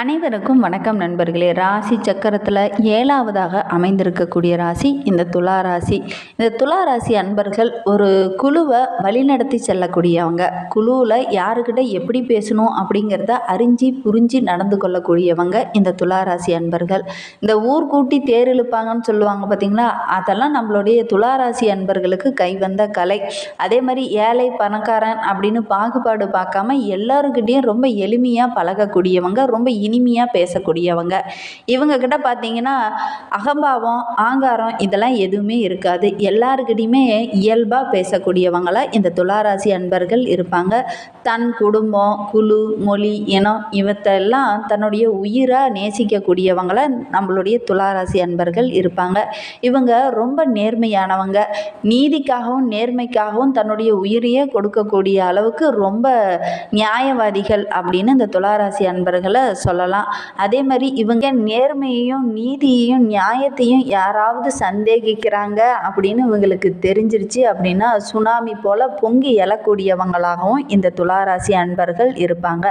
அனைவருக்கும் வணக்கம் நண்பர்களே. ராசி சக்கரத்தில் ஏழாவதாக அமைந்திருக்கக்கூடிய ராசி இந்த துலா ராசி. இந்த துலா ராசி அன்பர்கள் ஒரு குழுவை வழிநடத்தி செல்லக்கூடியவங்க. குழுவில் யாருக்கிட்ட எப்படி பேசணும் அப்படிங்கிறத அறிஞ்சு புரிஞ்சு நடந்து கொள்ளக்கூடியவங்க இந்த துலா ராசி அன்பர்கள். இந்த ஊர் கூட்டி தேர் இழுப்பாங்கன்னு சொல்லுவாங்க பார்த்தீங்களா அதெல்லாம் நம்மளுடைய துலா ராசி அன்பர்களுக்கு கைவந்த கலை. அதே மாதிரி ஏழை பணக்காரன் அப்படின்னு பாகுபாடு பார்க்காம எல்லாருக்கிட்டேயும் ரொம்ப எளிமையாக பழகக்கூடியவங்க ரொம்ப இனிமையாக பேசக்கூடியவங்க. இவங்கக்கிட்ட பார்த்தீங்கன்னா அகம்பாவம் ஆங்காரம் இதெல்லாம் எதுவுமே இருக்காது. எல்லாருக்கிட்டையுமே இயல்பாக பேசக்கூடியவங்களாக இந்த துளாராசி அன்பர்கள் இருப்பாங்க. தன் குடும்பம் குழு மொழி இனம் இவத்தெல்லாம் தன்னுடைய உயிராக நேசிக்கக்கூடியவங்களை நம்மளுடைய துளாராசி அன்பர்கள் இருப்பாங்க. இவங்க ரொம்ப நேர்மையானவங்க. நீதிக்காகவும் நேர்மைக்காகவும் தன்னுடைய உயிரையே கொடுக்கக்கூடிய அளவுக்கு ரொம்ப நியாயவாதிகள் அப்படின்னு இந்த துளாராசி அன்பர்களை சொல்லலாம். அதே மாதிரி இவங்க நேர்மையையும் நீதியையும் நியாயத்தையும் யாராவது சந்தேகிக்கிறாங்க அப்படின்னு இவங்களுக்கு தெரிஞ்சிருச்சு அப்படின்னா சுனாமி போல் பொங்கி எழக்கூடியவங்களாகவும் இந்த துளாராசி அன்பர்கள் இருப்பாங்க.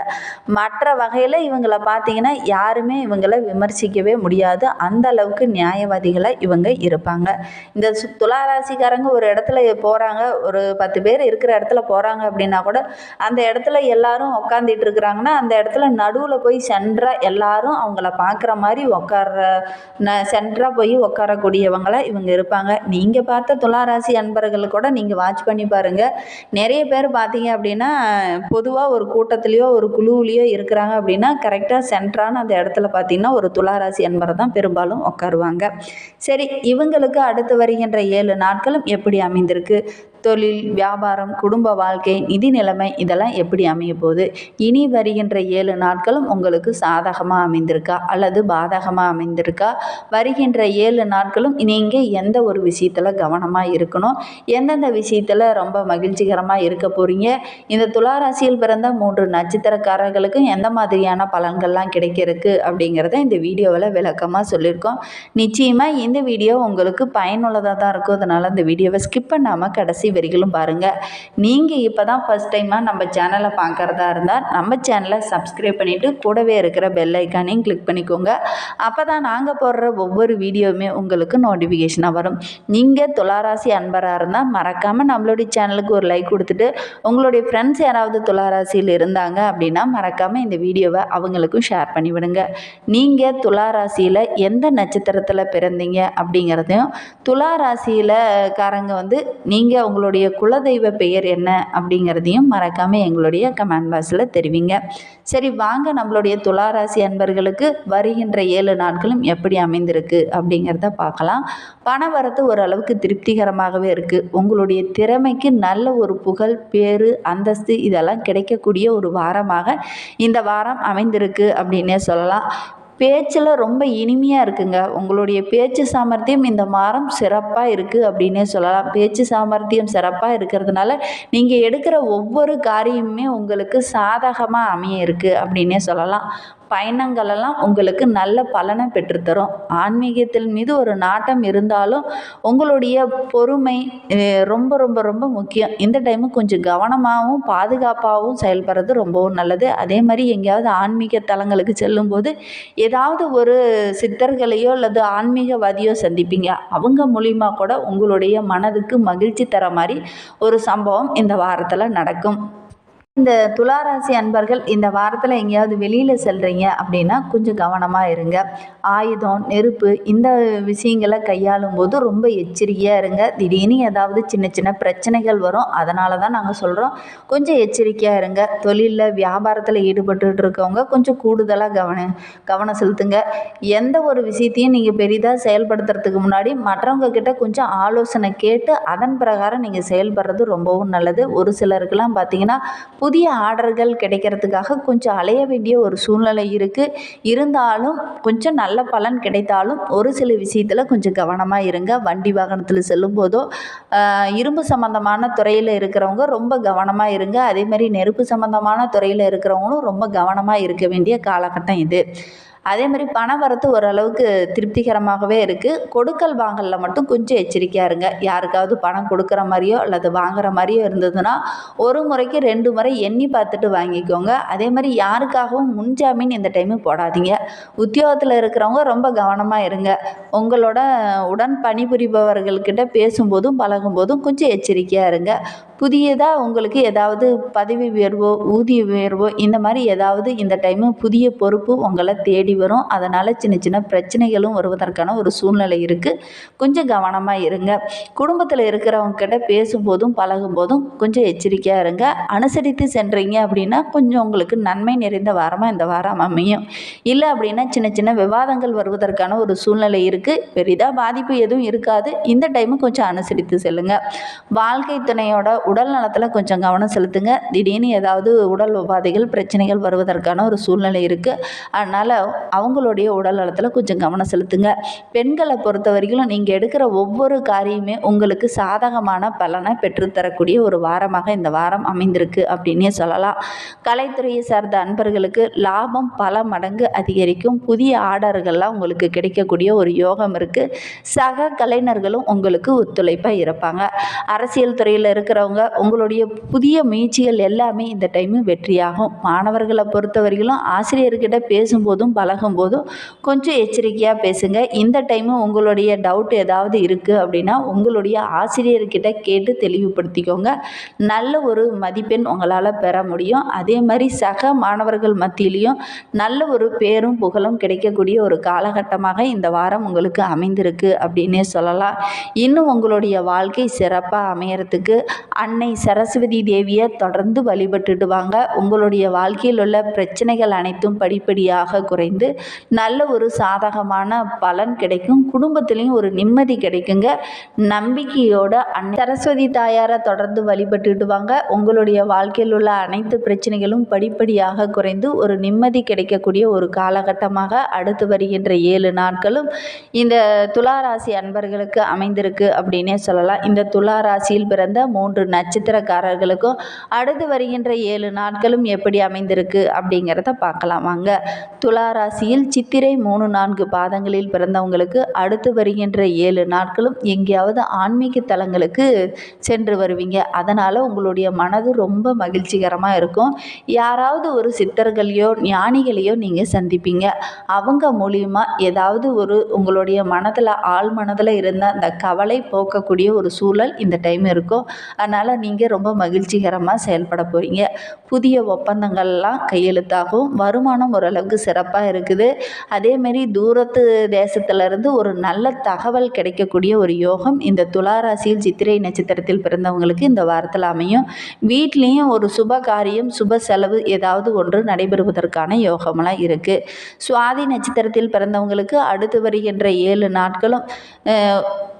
மற்ற வகையில் இவங்களை பார்த்தீங்கன்னா யாருமே இவங்களை விமர்சிக்கவே முடியாது. அந்த அளவுக்கு நியாயவாதிகளை இவங்க இருப்பாங்க. இந்த துளாராசிக்காரங்க ஒரு இடத்துல போகிறாங்க ஒரு பத்து பேர் இருக்கிற இடத்துல போகிறாங்க அப்படின்னா கூட அந்த இடத்துல எல்லாரும் உட்காந்துட்டு இருக்கிறாங்கன்னா அந்த இடத்துல நடுவில் போய் சென்றாக எல்லாரும் அவங்கள பார்க்குற மாதிரி உட்கார்ற ந சென்றாக போய் உட்காரக்கூடியவங்கள இவங்க இருப்பாங்க. நீங்கள் பார்த்த துளாராசி அன்பர்கள் கூட நீங்கள் வாட்ச் பண்ணி பாருங்கள் நிறைய பேர் பார்த்தீங்க அப்படின்னா பொதுவாக ஒரு கூட்டத்துலேயோ ஒரு குழுவுலேயோ இருக்கிறாங்க அப்படின்னா கரெக்டாக சென்ட்ரான அந்த இடத்துல பார்த்தீங்கன்னா ஒரு துளாராசி அன்பர் தான் பெரும்பாலும் உட்காருவாங்க சரி இவங்களுக்கு அடுத்து வருகின்ற ஏழு நாட்களும் எப்படி அமைந்திருக்கு? தொழில் வியாபாரம் குடும்ப வாழ்க்கை நிதி நிலைமை இதெல்லாம் எப்படி அமைய போகுது இனி வருகின்ற ஏழு நாட்களும் உங்களுக்கு சாதகமாக அமைந்திருக்கா? அல்லது பாதகமாக அமைந்திருக்கா? வருகின்ற ஏழு நாட்களும் நீங்கள் எந்த ஒரு விஷயத்தில் கவனமாக இருக்கணும்? எந்தெந்த விஷயத்தில் ரொம்ப மகிழ்ச்சிகரமாக இருக்க போகிறீங்க இந்த துளாராசியில் பிறந்த மூன்று நட்சத்திரக்காரர்களுக்கும் எந்த மாதிரியான பலன்கள்லாம் கிடைக்கிறதுக்கு அப்படிங்கிறத இந்த வீடியோவில் விளக்கமாக சொல்லியிருக்கோம். நிச்சயமாக இந்த வீடியோ உங்களுக்கு பயனுள்ளதாக தான் இருக்கும். அதனால் இந்த வீடியோவை ஸ்கிப் பண்ணாமல் கடைசி வரிகளும் பாருங்கள் நீங்கள் இப்போ தான் ஃபஸ்ட் டைமாக நம்ம சேனலை பார்க்குறதா இருந்தால் நம்ம சேனலை சப்ஸ்கிரைப் பண்ணிவிட்டு கூடவே இருக்கிற பெல் ஐக்கானையும் கிளிக் பண்ணிக்கோங்க. அப்போ தான் நாங்கள் போடுற ஒவ்வொரு வீடியோவுமே உங்களுக்கு நோட்டிஃபிகேஷனாக வரும். நீங்கள் துளாராசி அன்பராக இருந்தால் மறக்காமல் நம்மளுடைய சேனலுக்கு ஒரு லைக் கொடுத்துட்டு உங்களுடைய ஃப்ரெண்ட்ஸ் யாராவது துளாராசியில் இருந்தாங்க அப்படின்னா மறக்காமல் இந்த வீடியோவை அவங்களுக்கும் ஷேர் பண்ணிவிடுங்க நீங்கள் துளாராசியில் எந்த நட்சத்திரத்தில் பிறந்தீங்க அப்படிங்கிறதையும் துளாராசியில் காரங்க வந்து நீங்கள் உங்களுடைய குலதெய்வ பெயர் என்ன அப்படிங்கிறதையும் மறக்காமல் எங்களுடைய கமெண்ட் பாக்ஸில் தெரிவிங்க. சரி வாங்க நம்மளுடைய துளாராசி அன்பர்களுக்கு வருகின்ற ஏழு நாட்களும் எப்படி அமைந்திருக்கு அப்படிங்கிறத பார்க்கலாம். பண வரத்து ஓரளவுக்கு திருப்திகரமாகவே இருக்குது உங்களுடைய திறமைக்கு நல்ல ஒரு புகழ் பேரு அந்தஸ்து இதெல்லாம் கிடைக்கக்கூடிய ஒரு வாரமாக இந்த வாரம் அமைந்திருக்கு அப்படின்னே சொல்லலாம். பேச்சில் ரொம்ப இனிமையாக இருக்குங்க. உங்களுடைய பேச்சு சாமர்த்தியம் இந்த வாரம் சிறப்பாக இருக்குது அப்படின்னே சொல்லலாம். பேச்சு சாமர்த்தியம் சிறப்பாக இருக்கிறதுனால நீங்கள் எடுக்கிற ஒவ்வொரு காரியமுமே உங்களுக்கு சாதகமாக அமைய இருக்குது அப்படின்னே சொல்லலாம். பயணங்களெல்லாம் உங்களுக்கு நல்ல பலனை பெற்றுத்தரும். ஆன்மீகத்தின் மீது ஒரு நாட்டம் இருந்தாலும் உங்களுடைய பொறுமை ரொம்ப ரொம்ப ரொம்ப முக்கியம். இந்த டைமு கொஞ்சம் கவனமாகவும் பாதுகாப்பாகவும் செயல்படுறது ரொம்பவும் நல்லது. அதே மாதிரி எங்கேயாவது ஆன்மீக தலங்களுக்கு செல்லும்போது ஏதாவது ஒரு சித்தர்களையோ அல்லது ஆன்மீகவாதியோ சந்திப்பீங்க. அவங்க மூலிமா கூட உங்களுடைய மனதுக்கு மகிழ்ச்சி தர மாதிரி ஒரு சம்பவம் இந்த வாரத்தில் நடக்கும். இந்த துளாராசி அன்பர்கள் இந்த வாரத்தில் எங்கேயாவது வெளியில் செல்கிறீங்க அப்படின்னா கொஞ்சம் கவனமாக இருங்க. ஆயுதம் நெருப்பு இந்த விஷயங்களை கையாளும் போது ரொம்ப எச்சரிக்கையாக இருங்க. திடீர்னு ஏதாவது சின்ன சின்ன பிரச்சனைகள் வரும். அதனால தான் நாங்கள் சொல்கிறோம் கொஞ்சம் எச்சரிக்கையாக இருங்க. தொழிலில் வியாபாரத்தில் ஈடுபட்டு இருக்கவங்க கொஞ்சம் கூடுதலாக கவனம் கவனம் செலுத்துங்க. எந்த ஒரு விஷயத்தையும் நீங்கள் பெரிதாக செயல்படுத்துறதுக்கு முன்னாடி மற்றவங்க கிட்ட கொஞ்சம் ஆலோசனை கேட்டு அதன் பிரகாரம் நீங்கள் செயல்படுறது ரொம்பவும் நல்லது. ஒரு சிலருக்கெல்லாம் பார்த்தீங்கன்னா புதிய ஆர்டர்கள் கிடைக்கிறதுக்காக கொஞ்சம் அலைய வேண்டிய ஒரு சூழ்நிலை இருக்குது இருந்தாலும் கொஞ்சம் நல்ல பலன் கிடைத்தாலும் ஒரு சில விஷயத்தில் கொஞ்சம் கவனமாக இருங்க. வண்டி வாகனத்தில் செல்லும் போதோ இரும்பு சம்மந்தமான துறையில் இருக்கிறவங்க ரொம்ப கவனமாக இருங்க. அதேமாதிரி நெருப்பு சம்மந்தமான துறையில் இருக்கிறவங்களும் ரொம்ப கவனமாக இருக்க வேண்டிய காலகட்டம் இது. அதே மாதிரி பண வரத்து ஓரளவுக்கு திருப்திகரமாகவே இருக்குது கொடுக்கல் வாங்கலில் மட்டும் கொஞ்சம் எச்சரிக்கையாக இருங்க. யாருக்காவது பணம் கொடுக்குற மாதிரியோ அல்லது வாங்குற மாதிரியோ இருந்ததுன்னா ஒரு முறைக்கு ரெண்டு முறை எண்ணி பார்த்துட்டு வாங்கிக்கோங்க. அதே மாதிரி யாருக்காகவும் முன்ஜாமீன் இந்த டைமு போடாதீங்க. உத்தியோகத்தில் இருக்கிறவங்க ரொம்ப கவனமாக இருங்க. உங்களோட உடன் பணிபுரிபவர்கள்கிட்ட பேசும்போதும் பழகும்போதும் கொஞ்சம் எச்சரிக்கையாக இருங்க. புதியதாக உங்களுக்கு ஏதாவது பதவி உயர்வோ ஊதிய உயர்வோ இந்த மாதிரி ஏதாவது இந்த டைமு புதிய பொறுப்பு உங்களை தேடி வரும். அதனால் சின்ன சின்ன பிரச்சனைகளும் வருவதற்கான ஒரு சூழ்நிலை இருக்குது கொஞ்சம் கவனமாக இருங்க. குடும்பத்தில் இருக்கிறவங்க கிட்ட பேசும்போதும் பழகும்போதும் கொஞ்சம் எச்சரிக்கையாக இருங்க. அனுசரித்து சென்றீங்க அப்படின்னா கொஞ்சம் உங்களுக்கு நன்மை நிறைந்த வாரமாக இந்த வாரம் அமையும். இல்லை அப்படின்னா சின்ன சின்ன விவாதங்கள் வருவதற்கான ஒரு சூழ்நிலை இருக்குது பெரிதாக பாதிப்பு எதுவும் இருக்காது. இந்த டைமு கொஞ்சம் அனுசரித்து செல்லுங்கள் வாழ்க்கை துணையோட உடல் நலத்தில் கொஞ்சம் கவனம் செலுத்துங்க. திடீர்னு ஏதாவது உடல் உபாதைகள் பிரச்சனைகள் வருவதற்கான ஒரு சூழ்நிலை இருக்குது அதனால் அவங்களுடைய உடல் நலத்தில் கொஞ்சம் கவனம் செலுத்துங்க. பெண்களை பொறுத்த வரைக்கும் நீங்கள் எடுக்கிற ஒவ்வொரு காரியமே உங்களுக்கு சாதகமான பலனை பெற்றுத்தரக்கூடிய ஒரு வாரமாக இந்த வாரம் அமைந்திருக்கு அப்படின்னே சொல்லலாம். கலைத்துறையை சார்ந்த அன்பர்களுக்கு லாபம் பல மடங்கு அதிகரிக்கும். புதிய ஆர்டர்கள்லாம் உங்களுக்கு கிடைக்கக்கூடிய ஒரு யோகம் இருக்குது சக கலைஞர்களும் உங்களுக்கு ஒத்துழைப்பாக இருப்பாங்க அரசியல் துறையில் இருக்கிறவங்க உங்களுடைய புதிய முயற்சிகள் எல்லாமே இந்த டைமு வெற்றியாகும். மாணவர்களை பொறுத்த வரைக்கும் ஆசிரியர்கிட்ட பேசும்போதும் பழகும் போதும் கொஞ்சம் எச்சரிக்கையாக பேசுங்க. இந்த டைமு உங்களுடைய டவுட் ஏதாவது இருக்குது அப்படின்னா உங்களுடைய ஆசிரியர்கிட்ட கேட்டு தெளிவுபடுத்திக்கோங்க. நல்ல ஒரு மதிப்பெண் உங்களால் பெற முடியும். அதே மாதிரி சக மாணவர்கள் மத்தியிலையும் நல்ல ஒரு பேரும் புகழும் கிடைக்கக்கூடிய ஒரு காலகட்டமாக இந்த வாரம் உங்களுக்கு அமைந்திருக்கு அப்படின்னே சொல்லலாம். இன்னும் உங்களுடைய வாழ்க்கை சிறப்பாக அமையறதுக்கு அன்னை சரஸ்வதி தேவியை தொடர்ந்து வழிபட்டுட்டு வாங்க உங்களுடைய வாழ்க்கையில் உள்ள பிரச்சனைகள் அனைத்தும் படிப்படியாக குறைந்து நல்ல ஒரு சாதகமான பலன் கிடைக்கும். குடும்பத்துலேயும் ஒரு நிம்மதி கிடைக்குங்க. நம்பிக்கையோட அன்னை சரஸ்வதி தாயாரை தொடர்ந்து வழிபட்டுட்டு வாங்க உங்களுடைய வாழ்க்கையில் உள்ள அனைத்து பிரச்சனைகளும் படிப்படியாக குறைந்து ஒரு நிம்மதி கிடைக்கக்கூடிய ஒரு காலகட்டமாக அடுத்து வருகின்ற ஏழு நாட்களும் இந்த துளாராசி அன்பர்களுக்கு அமைந்திருக்கு அப்படின்னே சொல்லலாம். இந்த துளாராசியில் பிறந்த மூன்று நட்சத்திரக்காரர்களுக்கும் அடுத்து வருகின்ற ஏழு நாட்களும் எப்படி அமைந்திருக்கு அப்படிங்கிறத பார்க்கலாம். வாங்க. துலா ராசியில் சித்திரை மூணு நான்கு பாதங்களில் பிறந்தவங்களுக்கு அடுத்து வருகின்ற ஏழு நாட்களும் எங்கேயாவது ஆன்மீக தலங்களுக்கு சென்று வருவீங்க. அதனால் உங்களுடைய மனது ரொம்ப மகிழ்ச்சிகரமாக இருக்கும். யாராவது ஒரு சித்தர்களையோ ஞானிகளையோ நீங்கள் சந்திப்பீங்க. அவங்க மூலியமாக ஏதாவது ஒரு உங்களுடைய மனதில் ஆள் மனதில் இருந்த அந்த கவலை போக்கக்கூடிய ஒரு சூழல் இந்த டைம் இருக்கும். அதனால் அதனால் நீங்கள் ரொம்ப மகிழ்ச்சிகரமாக செயல்பட போகிறீங்க புதிய ஒப்பந்தங்கள்லாம் கையெழுத்தாகும். வருமானம் ஓரளவுக்கு சிறப்பாக இருக்குது. அதேமாரி தூரத்து தேசத்துலேருந்து ஒரு நல்ல தகவல் கிடைக்கக்கூடிய ஒரு யோகம் இந்த துளாராசியில் சித்திரை நட்சத்திரத்தில் பிறந்தவங்களுக்கு இந்த வாரத்தில் அமையும். வீட்லேயும் ஒரு சுப காரியம் சுப செலவு ஏதாவது ஒன்று நடைபெறுவதற்கான யோகமெல்லாம் இருக்குது சுவாதி நட்சத்திரத்தில் பிறந்தவங்களுக்கு அடுத்து வருகின்ற ஏழு நாட்களும்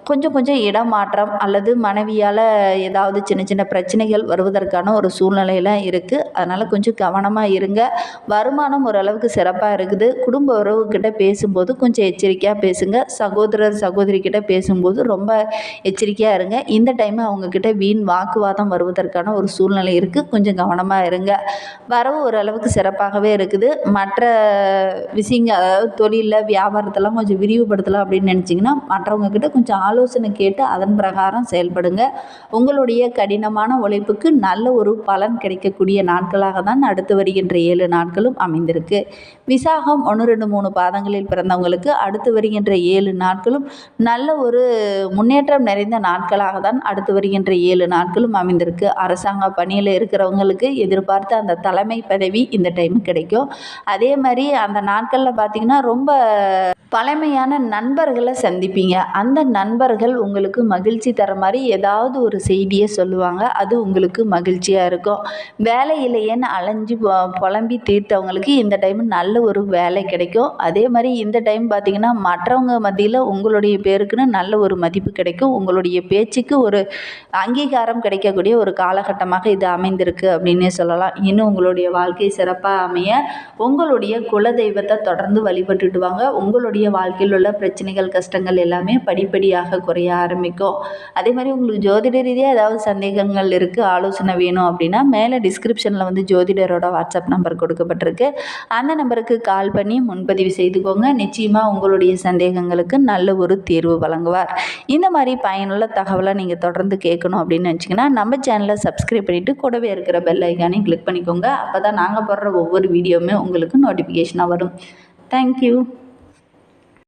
கொஞ்சம் கொஞ்சம் இடமாற்றம் அல்லது மனைவியால் ஏதாவது சின்ன சின்ன பிரச்சனைகள் வருவதற்கான ஒரு சூழ்நிலையெல்லாம் இருக்குது அதனால் கொஞ்சம் கவனமாக இருங்க. வருமானம் ஓரளவுக்கு சிறப்பாக இருக்குது. குடும்ப உறவுக்கிட்ட பேசும்போது கொஞ்சம் எச்சரிக்கையாக பேசுங்க. சகோதரர் சகோதரிக்கிட்ட பேசும்போது ரொம்ப எச்சரிக்கையாக இருங்க. இந்த டைம் அவங்கக்கிட்ட வீண் வாக்குவாதம் வருவதற்கான ஒரு சூழ்நிலை இருக்குது கொஞ்சம் கவனமாக இருங்க. வரவு ஓரளவுக்கு சிறப்பாகவே இருக்குது. மற்ற விஷயங்கள் அதாவது தொழிலில் வியாபாரத்தெல்லாம் கொஞ்சம் விரிவுபடுத்தலாம் அப்படின்னு நினச்சிங்கன்னா மற்றவங்க கிட்ட கொஞ்சம் ஆலோசனை கேட்டு அதன் பிரகாரம் செயல்படுங்க. உங்களுடைய கடினமான உழைப்புக்கு நல்ல ஒரு பலன் கிடைக்கக்கூடிய நாட்களாக தான் அடுத்து வருகின்ற ஏழு நாட்களும் அமைந்திருக்கு. விசாகம் ஒன்று ரெண்டு மூணு பாதங்களில் பிறந்தவங்களுக்கு அடுத்து வருகின்ற ஏழு நாட்களும் நல்ல ஒரு முன்னேற்றம் நிறைந்த நாட்களாக தான் அடுத்து வருகின்ற ஏழு நாட்களும் அமைந்திருக்கு. அரசாங்க பணியில் இருக்கிறவங்களுக்கு எதிர்பார்த்த அந்த தலைமை பதவி இந்த டைம் கிடைக்கும். அதே மாதிரி அந்த நாட்களில் பார்த்திங்கன்னா ரொம்ப பழமையான நண்பர்களை சந்திப்பீங்க. அந்த நண்பர்கள் உங்களுக்கு மகிழ்ச்சி தர மாதிரி ஏதாவது ஒரு செய்தியை சொல்லுவாங்க. அது உங்களுக்கு மகிழ்ச்சியாக இருக்கும். வேலை இல்லையேன்னு அலைஞ்சு புலம்பி தீர்த்தவங்களுக்கு இந்த டைம் நல்ல ஒரு வேலை கிடைக்கும். அதே மாதிரி இந்த டைம் பார்த்திங்கன்னா மற்றவங்க மத்தியில் உங்களுடைய பேருக்குன்னு நல்ல ஒரு மதிப்பு கிடைக்கும். உங்களுடைய பேச்சுக்கு ஒரு அங்கீகாரம் கிடைக்கக்கூடிய ஒரு காலகட்டமாக இது அமைந்திருக்கு அப்படின்னே சொல்லலாம். இன்னும் உங்களுடைய வாழ்க்கை சிறப்பாக அமைய உங்களுடைய குலதெய்வத்தை தொடர்ந்து வழிபட்டுட்டு வாங்க. உங்களுடைய வாழ்க்கையில் உள்ள பிரச்சனைகள் கஷ்டங்கள் எல்லாமே படிப்படியாக குறைய ஆரம்பிக்கும். அதே மாதிரி உங்களுக்கு ஜோதிட ரீதியாக ஏதாவது சந்தேகங்கள் இருக்குது ஆலோசனை வேணும் அப்படின்னா மேலே டிஸ்கிரிப்ஷனில் வந்து ஜோதிடரோட வாட்ஸ்அப் நம்பர் கொடுக்கப்பட்டிருக்கு. அந்த நம்பருக்கு கால் பண்ணி முன்பதிவு செய்துக்கோங்க. நிச்சயமாக உங்களுடைய சந்தேகங்களுக்கு நல்ல ஒரு தீர்வு வழங்குவார். இந்த மாதிரி பயனுள்ள தகவலை நீங்கள் தொடர்ந்து கேட்கணும் அப்படின்னு நினச்சிங்கன்னா நம்ம சேனலை சப்ஸ்கிரைப் பண்ணிவிட்டு கூடவே இருக்கிற பெல் ஐக்கானையும் கிளிக் பண்ணிக்கோங்க. அப்போ தான் நாங்கள் போடுற ஒவ்வொரு வீடியோவுமே உங்களுக்கு நோட்டிஃபிகேஷனாக வரும். தேங்க்யூ